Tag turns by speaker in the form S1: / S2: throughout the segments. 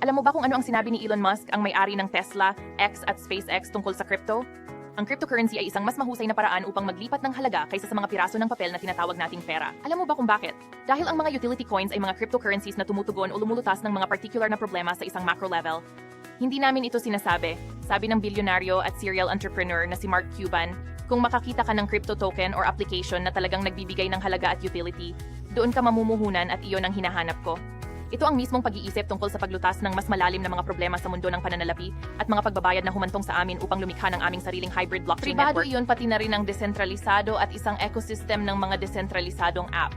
S1: Alam mo ba kung ano ang sinabi ni Elon Musk, ang may-ari ng Tesla, X at SpaceX tungkol sa crypto? Ang cryptocurrency ay isang mas mahusay na paraan upang maglipat ng halaga kaysa sa mga piraso ng papel na tinatawag nating pera. Alam mo ba kung bakit? Dahil ang mga utility coins ay mga cryptocurrencies na tumutugon o lumulutas ng mga particular na problema sa isang macro level. Hindi namin ito sinasabi, sabi ng bilyonaryo at serial entrepreneur na si Mark Cuban, kung makakita ka ng crypto token or application na talagang nagbibigay ng halaga at utility, doon ka mamumuhunan at iyon ang hinahanap ko. Ito ang mismong pag-iisip tungkol sa paglutas ng mas malalim na mga problema sa mundo ng pananalapi at mga pagbabayad na humantong sa amin upang lumikha ng aming sariling hybrid blockchain
S2: Pribado
S1: network. iyon pati na rin ang desentralisado at isang ecosystem ng mga desentralisadong app.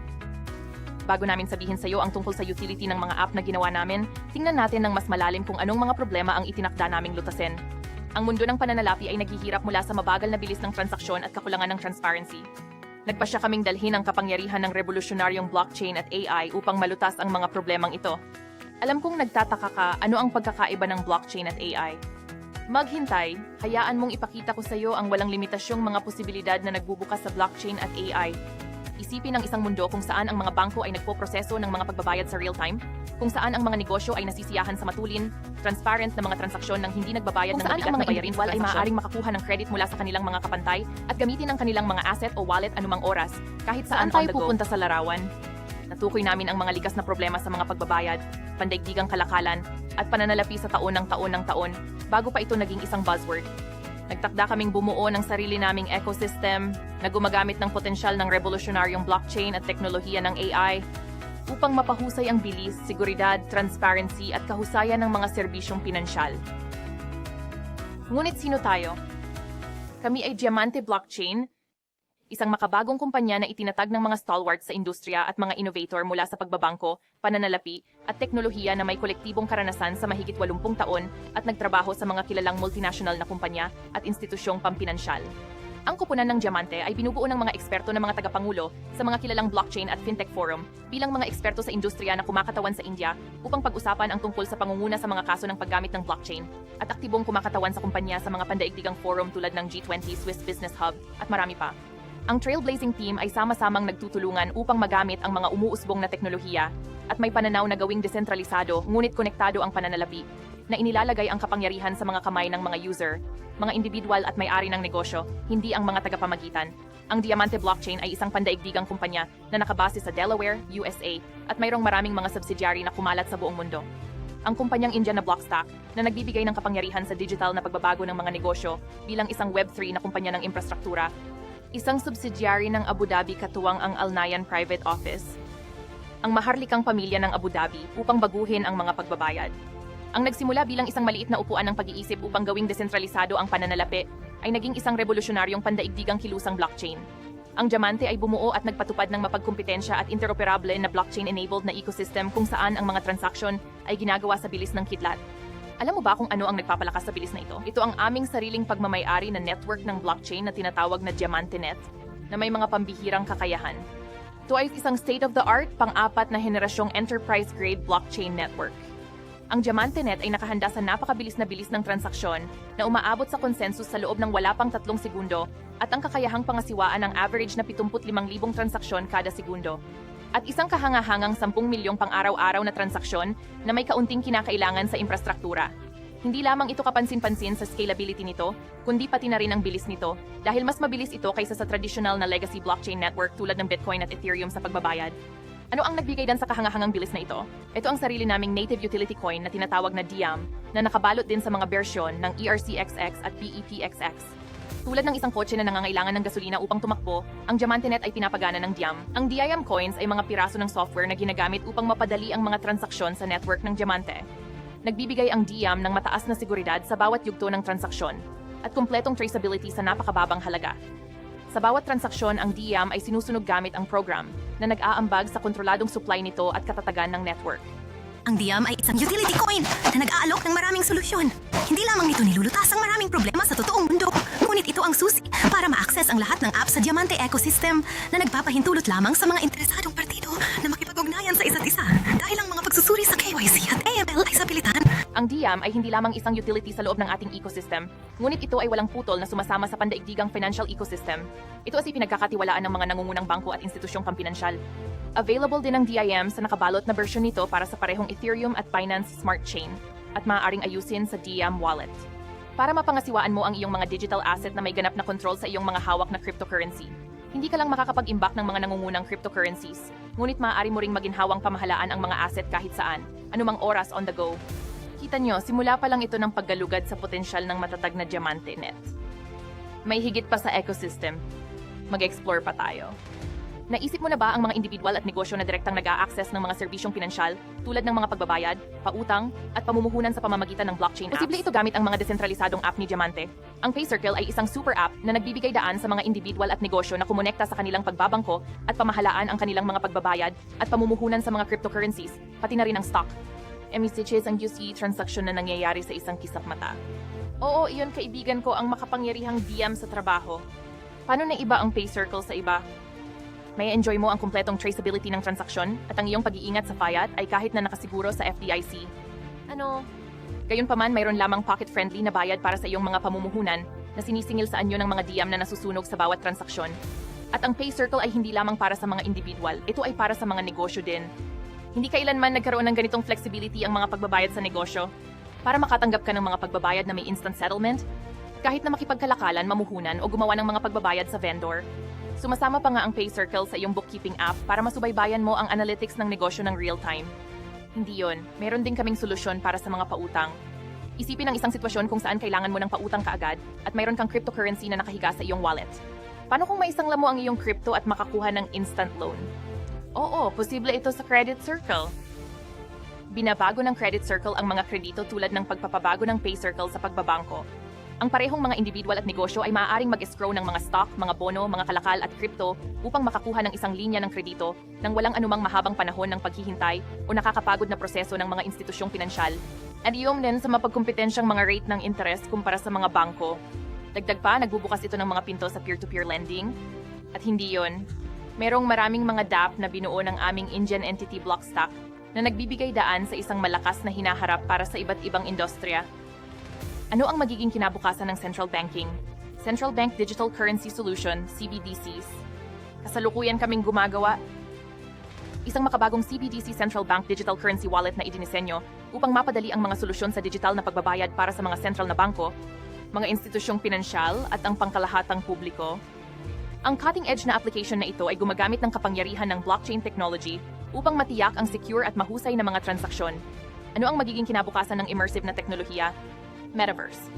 S1: Bago namin sabihin sa iyo ang tungkol sa utility ng mga app na ginawa namin, tingnan natin ng mas malalim kung anong mga problema ang itinakda naming lutasin. Ang mundo ng pananalapi ay naghihirap mula sa mabagal na bilis ng transaksyon at kakulangan ng transparency. Nagpasya kaming dalhin ang kapangyarihan ng revolusyonaryong blockchain at AI upang malutas ang mga problemang ito. Alam kong nagtataka ka ano ang pagkakaiba ng blockchain at AI. Maghintay, hayaan mong ipakita ko sa iyo ang walang limitasyong mga posibilidad na nagbubukas sa blockchain at AI. Isipin ang isang mundo kung saan ang mga bangko ay nagpoproseso ng mga pagbabayad sa real time, kung saan ang mga negosyo ay nasisiyahan sa matulin, transparent na mga transaksyon ng hindi nagbabayad
S2: Kung
S1: ng
S2: saan
S1: mabigat
S2: ang
S1: na
S2: mga
S1: bayarin ay maaaring makakuha ng credit mula sa kanilang mga kapantay at gamitin ang kanilang mga asset o wallet anumang oras, kahit saan,
S2: Saan
S1: tayo pupunta sa larawan. Natukoy namin ang mga likas na problema sa mga pagbabayad, pandaigdigang kalakalan, at pananalapi sa taon ng taon ng taon, bago pa ito naging isang buzzword. Nagtakda kaming bumuo ng sarili naming ecosystem na gumagamit ng potensyal ng revolusyonaryong blockchain at teknolohiya ng AI upang mapahusay ang bilis, seguridad, transparency at kahusayan ng mga serbisyong pinansyal. Ngunit sino tayo? Kami ay Diamante Blockchain, isang makabagong kumpanya na itinatag ng mga stalwarts sa industriya at mga innovator mula sa pagbabangko, pananalapi, at teknolohiya na may kolektibong karanasan sa mahigit 80 taon at nagtrabaho sa mga kilalang multinational na kumpanya at institusyong pampinansyal. Ang kupunan ng Diamante ay binubuo ng mga eksperto ng mga tagapangulo sa mga kilalang blockchain at fintech forum bilang mga eksperto sa industriya na kumakatawan sa India upang pag-usapan ang tungkol sa pangunguna sa mga kaso ng paggamit ng blockchain at aktibong kumakatawan sa kumpanya sa mga pandaigdigang forum tulad ng G20 Swiss Business Hub at marami pa. Ang Trailblazing Team ay sama-samang nagtutulungan upang magamit ang mga umuusbong na teknolohiya at may pananaw na gawing desentralisado ngunit konektado ang pananalapi na inilalagay ang kapangyarihan sa mga kamay ng mga user, mga individual at may-ari ng negosyo, hindi ang mga tagapamagitan. Ang Diamante Blockchain ay isang pandaigdigang kumpanya na nakabase sa Delaware, USA at mayroong maraming mga subsidiary na kumalat sa buong mundo. Ang kumpanyang Indian na Blockstack na nagbibigay ng kapangyarihan sa digital na pagbabago ng mga negosyo bilang isang Web3 na kumpanya ng infrastruktura isang subsidiary ng Abu Dhabi katuwang ang Al Nahyan Private Office, ang maharlikang pamilya ng Abu Dhabi upang baguhin ang mga pagbabayad. Ang nagsimula bilang isang maliit na upuan ng pag-iisip upang gawing desentralisado ang pananalapi ay naging isang revolusyonaryong pandaigdigang kilusang blockchain. Ang Diamante ay bumuo at nagpatupad ng mapagkumpetensya at interoperable na blockchain-enabled na ecosystem kung saan ang mga transaksyon ay ginagawa sa bilis ng kidlat. Alam mo ba kung ano ang nagpapalakas sa bilis na ito? Ito ang aming sariling pagmamayari na network ng blockchain na tinatawag na Diamante Net na may mga pambihirang kakayahan. Ito ay isang state-of-the-art pang-apat na henerasyong enterprise-grade blockchain network. Ang Diamante Net ay nakahanda sa napakabilis na bilis ng transaksyon na umaabot sa konsensus sa loob ng wala pang tatlong segundo at ang kakayahang pangasiwaan ng average na 75,000 transaksyon kada segundo. At isang kahangahangang 10 milyong pang-araw-araw na transaksyon na may kaunting kinakailangan sa infrastruktura. Hindi lamang ito kapansin-pansin sa scalability nito, kundi pati na rin ang bilis nito dahil mas mabilis ito kaysa sa traditional na legacy blockchain network tulad ng Bitcoin at Ethereum sa pagbabayad. Ano ang nagbigay dan sa kahangahangang bilis na ito? Ito ang sarili naming native utility coin na tinatawag na Diam na nakabalot din sa mga bersyon ng E ERC-XX at BEP-XX. Tulad ng isang kotse na nangangailangan ng gasolina upang tumakbo, ang Diamante Net ay pinapagana ng Diam. Ang DIAM coins ay mga piraso ng software na ginagamit upang mapadali ang mga transaksyon sa network ng Diamante. Nagbibigay ang DIAM ng mataas na seguridad sa bawat yugto ng transaksyon at kumpletong traceability sa napakababang halaga. Sa bawat transaksyon, ang DIAM ay sinusunog gamit ang program na nag-aambag sa kontroladong supply nito at katatagan ng network.
S3: Ang Diam ay isang utility coin na nag-aalok ng maraming solusyon. Hindi lamang nito nilulutas ang maraming problema sa totoong mundo, ngunit ito ang susi para ma-access ang lahat ng apps sa Diamante ecosystem na nagpapahintulot lamang sa mga interesadong partido na makipag-ugnayan sa isa't isa dahil ang mga pagsusuri sa KYC
S1: Ang DIAM ay hindi lamang isang utility sa loob ng ating ecosystem, ngunit ito ay walang putol na sumasama sa pandaigdigang financial ecosystem. Ito ay pinagkakatiwalaan ng mga nangungunang bangko at institusyong pampinansyal. Available din ang DIM sa nakabalot na version nito para sa parehong Ethereum at Binance Smart Chain. at maaaring ayusin sa Diem wallet. Para mapangasiwaan mo ang iyong mga digital asset na may ganap na control sa iyong mga hawak na cryptocurrency. Hindi ka lang makakapag-imbak ng mga nangungunang cryptocurrencies, ngunit maaari mo ring maginhawang pamahalaan ang mga asset kahit saan, anumang oras on the go. Kita nyo, simula pa lang ito ng paggalugad sa potensyal ng matatag na diamante net. May higit pa sa ecosystem. Mag-explore pa tayo. Naisip mo na ba ang mga individual at negosyo na direktang nag-a-access ng mga serbisyong pinansyal tulad ng mga pagbabayad, pautang, at pamumuhunan sa pamamagitan ng blockchain apps? Posible ito gamit ang mga desentralisadong app ni Diamante. Ang PayCircle ay isang super app na nagbibigay daan sa mga individual at negosyo na kumonekta sa kanilang pagbabangko at pamahalaan ang kanilang mga pagbabayad at pamumuhunan sa mga cryptocurrencies, pati na rin ang stock. Emistiches ang UC transaction na nangyayari sa isang kisap mata. Oo, iyon kaibigan ko ang makapangyarihang DM sa trabaho. Paano na iba ang PayCircle sa iba? May enjoy mo ang kumpletong traceability ng transaksyon at ang iyong pag-iingat sa Fiat ay kahit na nakasiguro sa FDIC. Ano? Gayunpaman, mayroon lamang pocket-friendly na bayad para sa iyong mga pamumuhunan na sinisingil sa anyo ng mga DM na nasusunog sa bawat transaksyon. At ang PayCircle ay hindi lamang para sa mga individual, ito ay para sa mga negosyo din. Hindi kailanman nagkaroon ng ganitong flexibility ang mga pagbabayad sa negosyo. Para makatanggap ka ng mga pagbabayad na may instant settlement, kahit na makipagkalakalan, mamuhunan o gumawa ng mga pagbabayad sa vendor, Sumasama pa nga ang PayCircle sa iyong bookkeeping app para masubaybayan mo ang analytics ng negosyo ng real time. Hindi yon. Meron din kaming solusyon para sa mga pautang. Isipin ang isang sitwasyon kung saan kailangan mo ng pautang kaagad at mayroon kang cryptocurrency na nakahiga sa iyong wallet. Paano kung maisangla mo ang iyong crypto at makakuha ng instant loan? Oo, posible ito sa Credit Circle. Binabago ng Credit Circle ang mga kredito tulad ng pagpapabago ng PayCircle sa pagbabangko. Ang parehong mga individual at negosyo ay maaaring mag-escrow ng mga stock, mga bono, mga kalakal at crypto upang makakuha ng isang linya ng kredito nang walang anumang mahabang panahon ng paghihintay o nakakapagod na proseso ng mga institusyong pinansyal. At iyon din sa mapagkompetensyang mga rate ng interest kumpara sa mga bangko. Dagdag pa, nagbubukas ito ng mga pinto sa peer-to-peer lending. At hindi yon. Merong maraming mga DApp na binuo ng aming Indian Entity Blockstock na nagbibigay daan sa isang malakas na hinaharap para sa iba't ibang industriya. Ano ang magiging kinabukasan ng central banking? Central Bank Digital Currency Solution, CBDCs. Kasalukuyan kaming gumagawa. Isang makabagong CBDC Central Bank Digital Currency Wallet na idinisenyo upang mapadali ang mga solusyon sa digital na pagbabayad para sa mga sentral na bangko, mga institusyong pinansyal at ang pangkalahatang publiko. Ang cutting-edge na application na ito ay gumagamit ng kapangyarihan ng blockchain technology upang matiyak ang secure at mahusay na mga transaksyon. Ano ang magiging kinabukasan ng immersive na teknolohiya? Metaverse.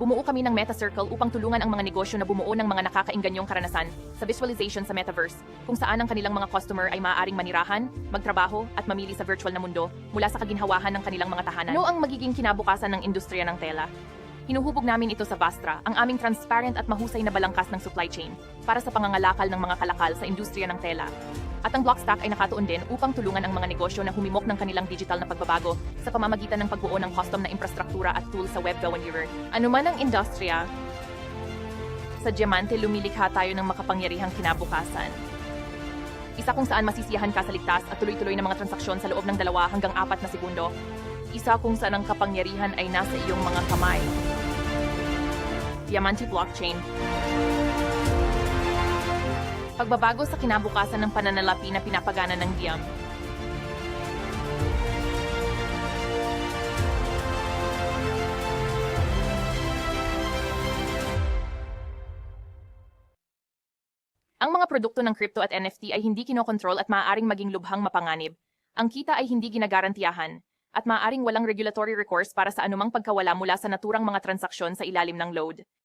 S1: Bumuo kami ng Meta Circle upang tulungan ang mga negosyo na bumuo ng mga nakakainganyong karanasan sa visualization sa Metaverse, kung saan ang kanilang mga customer ay maaaring manirahan, magtrabaho, at mamili sa virtual na mundo mula sa kaginhawahan ng kanilang mga tahanan. Ano ang magiging kinabukasan ng industriya ng tela? Hinuhubog namin ito sa Vastra, ang aming transparent at mahusay na balangkas ng supply chain para sa pangangalakal ng mga kalakal sa industriya ng tela. At ang Blockstack ay nakatuon din upang tulungan ang mga negosyo na humimok ng kanilang digital na pagbabago sa pamamagitan ng pagbuo ng custom na infrastruktura at tools sa web Gowanderer. Ano man ang industriya, sa Diamante lumilikha tayo ng makapangyarihang kinabukasan. Isa kung saan masisiyahan ka sa ligtas at tuloy-tuloy na mga transaksyon sa loob ng dalawa hanggang apat na segundo. Isa kung saan ang kapangyarihan ay nasa iyong mga kamay. Diamante Blockchain. Pagbabago sa kinabukasan ng pananalapi na pinapagana ng Diam. Ang mga produkto ng crypto at NFT ay hindi kinokontrol at maaaring maging lubhang mapanganib. Ang kita ay hindi ginagarantiyahan at maaaring walang regulatory recourse para sa anumang pagkawala mula sa naturang mga transaksyon sa ilalim ng load.